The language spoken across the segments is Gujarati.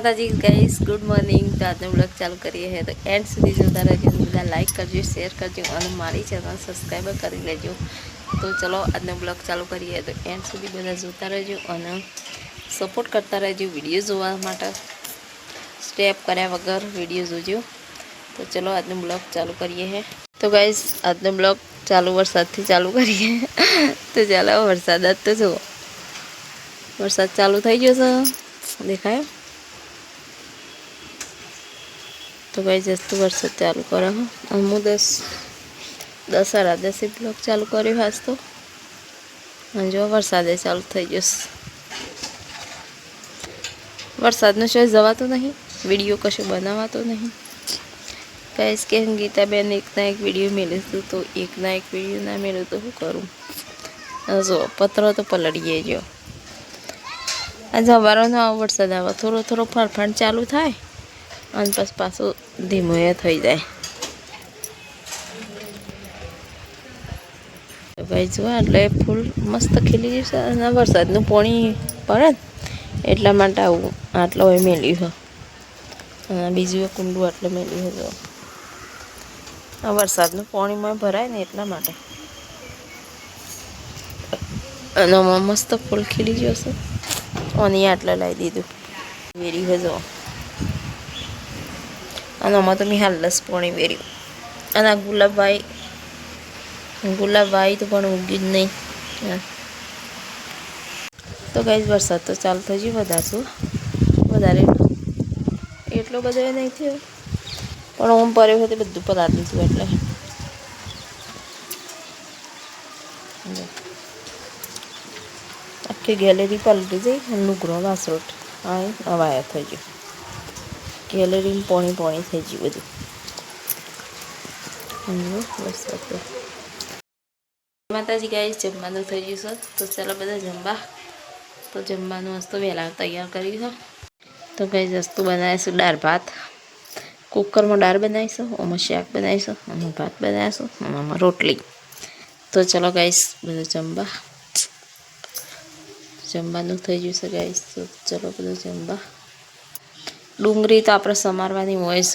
માતાજી ગાઈસ ગુડ મોર્નિંગ તો આજનો બ્લોગ ચાલુ કરીએ છીએ. તો એન્ડ સુધી જોતા રહેજો બધા લાઈક કરજો શેર કરજો અને મારી ચેનલ સબસ્ક્રાઈબર કરી લેજો. તો ચલો, આજનો બ્લોગ ચાલુ કરીએ. તો એન્ડ સુધી બધા જોતા રહેજો અને સપોર્ટ કરતા રહેજો વીડિયો જોવા માટે. સ્ટેપ કર્યા વગર વીડિયો જોજો. તો ચલો, આજનો બ્લોગ ચાલુ કરીએ છીએ. તો ગાઈસ આજનો બ્લોગ ચાલુ વરસાદથી ચાલુ કરીએ. તો ચાલો, વરસાદ જ તો જુઓ. વરસાદ ચાલુ થઈ ગયો છે. દેખાય? તો ભાઈ જસ્તું વરસાદ ચાલુ કરો હો. હું દસ દસ સાડા દસે બ્લોક ચાલુ કર્યો હાસ તો. અને જો વરસાદે ચાલુ થઈ જશે વરસાદનો શો જવાતો નહીં, વીડિયો કશું બનાવાતો નહીં. કહીશ કે ગીતાબેન એકના એક વીડિયો મેળવીશું તો એકના એક વીડિયો ના મેળવું તો શું કરું? જો, પત્ર તો પલળીએ જો આ જવારોનો આવો વરસાદ આવે થોડો થોડો ફરફાણ ચાલુ થાય. અને પછી પાછું ધીમો એ થઈ જાય. ભાઈ જુઓ, એટલે ફૂલ મસ્ત ખીલી જશે અને વરસાદનું પાણી પડે એટલા માટે આવું આટલો હોય મેલ્યું છે. અને બીજું એક કુંડું એટલે મેલ્યું છે આ વરસાદનું પાણીમાં ભરાય ને એટલા માટે. અને મસ્ત ફૂલ ખીલી જશે અને આટલા લાવી દીધું. વેરી હજો અને આમાં તો મેં હાલસ પોણી વેર્યું. અને આ ગુલાબભાઈ ગુલાબભાઈ તો પણ ઉગ્યું જ નહીં. તો કઈ વરસાદ તો ચાલુ થઈ ગયો વધારશું વધારે એટલો બધો એ નહીં થયો. પણ ઓમ પર્યો હોય બધું પલાળી દીધું એટલે. આખી ગેલેરી પલટી જઈ લુગરો વાસરોટ. આ અવાયા થઈ ગયો. ગેલેરીમાં પોણી પોણી થઈ ગયું બધું. માતાજી ગાય જમવાનું થઈ ગયું છે. તો ચાલો બધા જમવા. તો જમવાનું વસ્તુ વહેલા તૈયાર કર્યું છે. તો ગાઈશ વસ્તુ બનાવીશું, દાળ ભાત. કુકરમાં દાળ બનાવીશું, આમાં શાક બનાવીશું, આમાં ભાત બનાવીશું, આમાં રોટલી. તો ચાલો ગાઈશ બધું જમવા. જમવાનું થઈ ગયું છે ગાઈશ તો ચાલો બધું જમવા. ડુંગળી તો આપણે સમારવાની હોય જ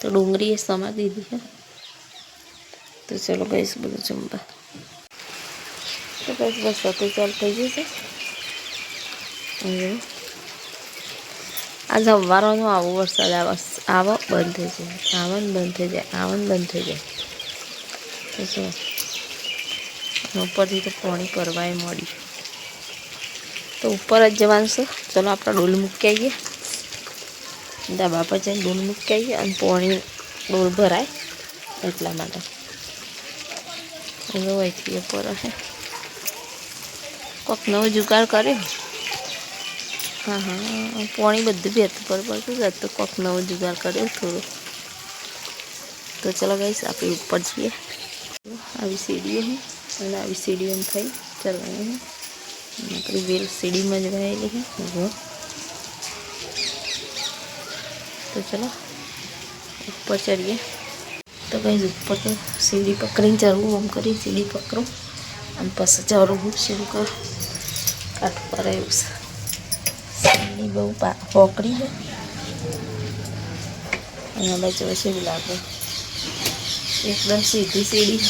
તો ડુંગળી એ સમાર દીધી છે. તો ચલો ગઈશ બધું જમવા. તો બસ બસ સાથે ચાલ થઈ જશે અને આ જમવાનો આવો વરસાદ આવો. બંધ થઈ જાય. આવન બંધ થઈ જાય. આવન બંધ થઈ જાય. તો ઉપરથી તો પાણી પરવાય મળી તો ઉપર જ જવાનું છે. ચલો આપણે ડોલ મૂકી આવીએ. ધાબા પર જઈને ડોલ મૂકી આવીએ અને પાણી ડોલ ભરાય એટલા માટે. હવે અહીંથી પર. હે કોક નવો જુગાડ કર્યો. હા હા પાણી બધું ભેતું પર પડતું જ તો કોક નવો જુગાડ કર્યો થોડો. તો ચલો ગઈશ આપણે ઉપર જઈએ. આવી સીડીઓ અને આવી સીડીઓ થઈ. ચાલો આપણી વેલ સીડીમાં જ રહેલી છે જો તો ચલો, ઉપર ચડીએ. તો કંઈ ઉપર તો સીડી પકડીને ચડવું આમ કરી સીડી પકડું. અને પછી ચડવું શરૂ કરું. કાઠ પર એવું છે. સીડી બહુ પોકડી છે. અને બાજુ એવું લાગે. એકદમ સીધી સીડી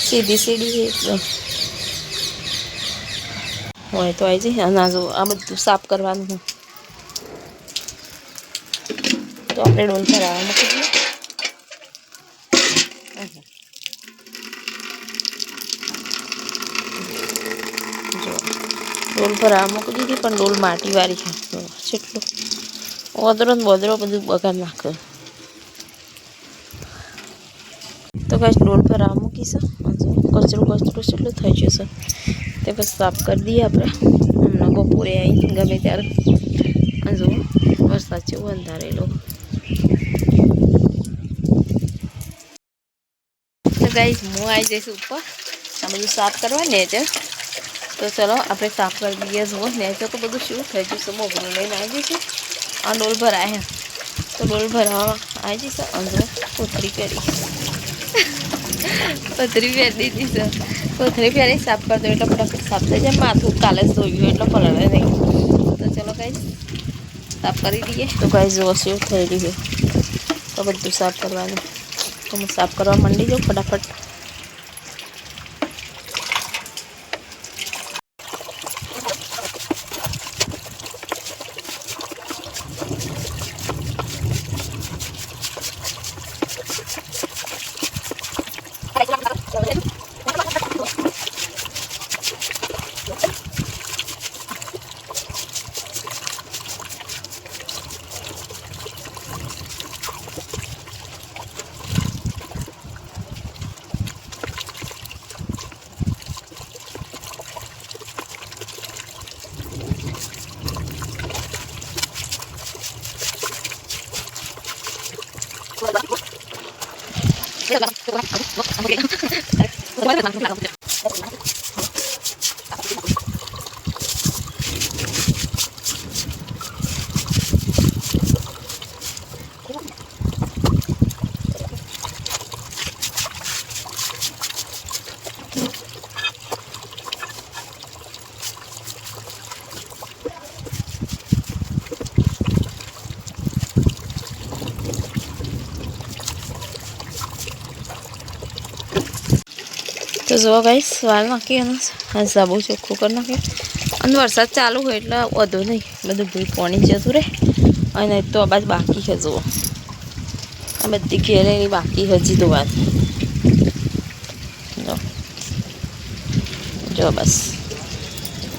સીધી સીડી એકદમ. હોય તો આવી જાય અને આ બધું સાફ કરવાનું છે તો આપણે ડોલ ભરાવા મૂકી દઈએ ડોલ ભરાવા મૂકી દીધી, પણ ડોલ માટીવાળી છે. જો ઓદરો ને બોદરો બધું બગાડ નાખ્યો તો કાંઈ ડોલ પર ભરાવા મૂકીશું કચરું કચરું કેટલું થઈ જશે તે પછી સાફ કરી દઈએ આપણે. હમણાં બપોરે આવી ગમે ત્યારે. જુઓ વરસાદ જેવો અંધારેલો. તો ગાઈસ હું આવી જઈશ ઉપર. આ બધું સાફ કરવા ને છે તો ચલો, આપણે સાફ કરી દઈએ જુઓ. નેચર તો બધું શું થઈ ગયું છે મોગરું લઈને આવી જઈશું. આ ડોલ ભરાય તો ડોલ ભરાવા આવી જઈશ. અને જો કોથરી પહેરી કોથરી પહેરી દીધી છે. કોથરી પહેરી સાફ કરી દો એટલે ફટાફટ સાફ થઈ જાય. માથું કાલે જ ધોયું એટલે પલળે નહીં. તો ચલો કઈ સાફ કરી દઈએ તો ગાય જો શું થઈ રહ્યું તો બધું સાફ કરવાનું. તો હું સાફ કરવા માંડી જાઉં ફટાફટ. 没有了这五块好吃全部给你我的乖乖们拿出去买东西去 તો જુઓ ગાઈસ વાલ નાખી અને હા સાબુ ચોખ્ખું કરી નાખ્યું. અને વરસાદ ચાલુ હોય એટલે વધુ નહીં, બધું ભૂલ પાણી જતું રહે. અને તો આ બાજુ બાકી છે, જુઓ. આ બધી ઘેરેલી બાકી હજી વાત જો. જો બસ,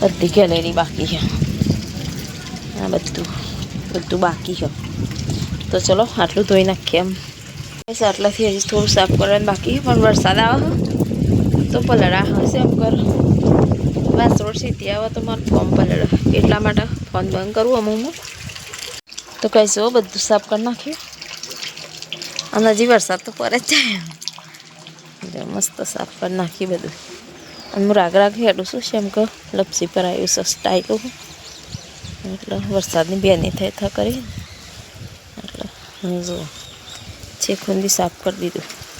બધી ઘેરેલી બાકી છે. આ બધું બધું બાકી છે. તો ચલો, આટલું ધોઈ નાખીએ એમ. આટલાથી હજી થોડું સાફ કરવાનું બાકી છે, પણ વરસાદ આવે તો પલળા હશે એમ કર. વાસરોડ સીધી આવે તો મારે ફોર્મ પલળે. એટલા માટે ફોન બંધ કરવું અમુક તો કહીશો બધું સાફ કરી નાખ્યું. અને હજી વરસાદ તો પડે જ જાય મસ્ત સાફ કરી નાખી બધું. અને હું રાગ રાગ હેડું છું છે એમ કે લપસી પર આવ્યું છે, સ્ટાઈલું એટલે વરસાદની બેની થઈ થા કરી. એટલે હું જો છે ખુંદી સાફ કરી દીધું. હા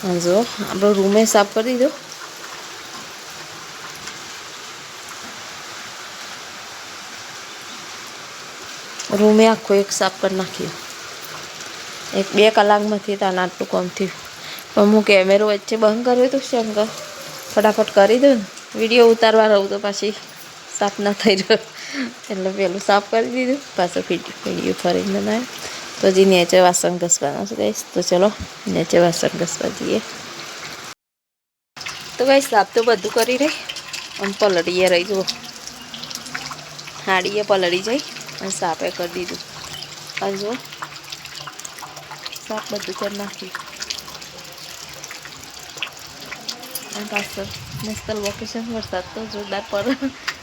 જો આપણો રૂમે સાફ કરી દીધો રૂમે આખો એક સાફ કરી નાખ્યો. એક બે કલાકમાંથી તાને આટલું કામ થયું. પણ હું કેમેરો વચ્ચે બંધ કર્યો તો શંકર ફટાફટ કરી દઉં ને. વીડિયો ઉતારવા રહું તો પાછી સાફ ના થઈ રહ્યો. એટલે પેલું સાફ કરી દીધું. પાછો વીડિયો ફરીને બનાવ્યો. તો હજી નીચે વાસણ ઘસવાના છે ગઈશ તો ચલો નીચે વાસણ ઘસવા જઈએ તો ગઈશ સાફ તો બધું કરી રહી આમ પલળીએ રહી જુઓ હાડીએ પલળી જઈ અને સાફે કરી દીધું અને જુઓ સાફ બધું કરી નાખ્યું અને પાછળ નેશનલ વોકેશન વરસાદ તો જોરદાર પર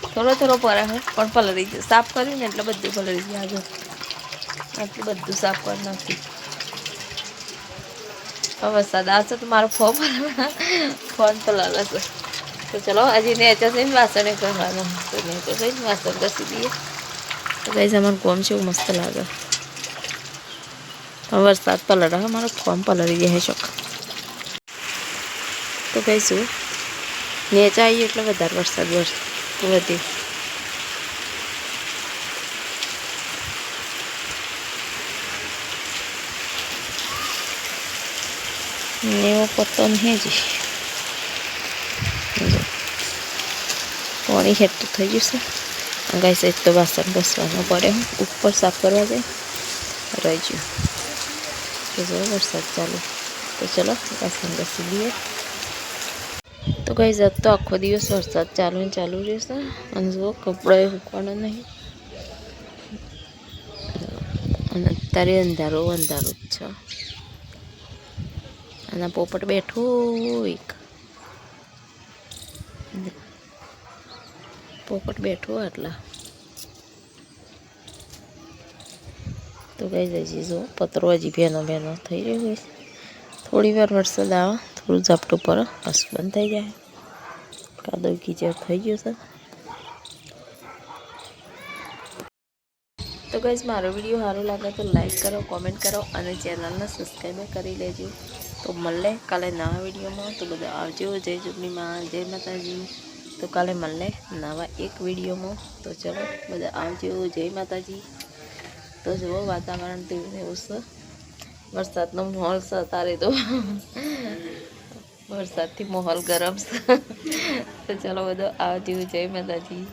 થોડો થોડો પડે પણ પલળી જાય સાફ કર્યું ને એટલે બધું પલળી જાય આગળ આટલું બધું સાફ કરી નાખ્યું હવે વરસાદ આવશે તો મારો ફોન ફોન તો લાગે છે તો ચલો હજી નેચર થઈને વાસણ કરવાનું. તો નેચર થઈને વાસણ ઘસી દઈએ. તો કઈ અમારું કોમ છે, એવું મસ્ત લાગે. હવે વરસાદ પલળે મારો ફોન પલળી જાય શોખ. તો કહીશું નેચા આવીએ એટલે વધારે વરસાદ વરસ. વધે. પત્તો નહીં જ પાણી હેઠું થઈ જશે ગાય સાઈડ તો વાસણ ઘસવાનું પડે ઉપર સાફ કરવા જાય રહી ગયું તો જો વરસાદ ચાલુ તો ચલો વાસણ ઘસી દઈએ તો ગાઈ જાત તો આખો દિવસ વરસાદ ચાલુ ને ચાલુ રહેશે અને જો કપડાં મૂકવાનો નહીં અને અત્યારે અંધારો અંધારો જ છે અને પોપટ બેઠો એક પોપટ બેઠો એટલા તો કઈ જઈએ જો, પતરો હજી ભેનો ભેનો થઈ રહ્યો હોય થોડી વાર વરસાદ આવે, થોડું ઝાપટું પડે બસ બંધ થઈ જાય. કાદવ કીચડ થઈ ગયો છે. તો ગઈઝ, મારો વીડિયો સારો લાગે તો લાઈક કરો, કોમેન્ટ કરો અને ચેનલને સબસ્ક્રાઈબ કરી લેજો. તો મળે, કાલે નવા વિડીયોમાં. તો બધા આવજો. જય ચૂંટણીમાં જય માતાજી. તો કાલે મળે નવા એક વિડીયોમાં. તો ચલો, બધા આવજો. જય માતાજી. તો જુઓ, વાતાવરણ તેવું એવું છે. વરસાદનો માહોલ છે અત્યારે તો. વરસાદથી માહોલ ગરમ છે. તો ચલો, બધો આવજો. જય માતાજી.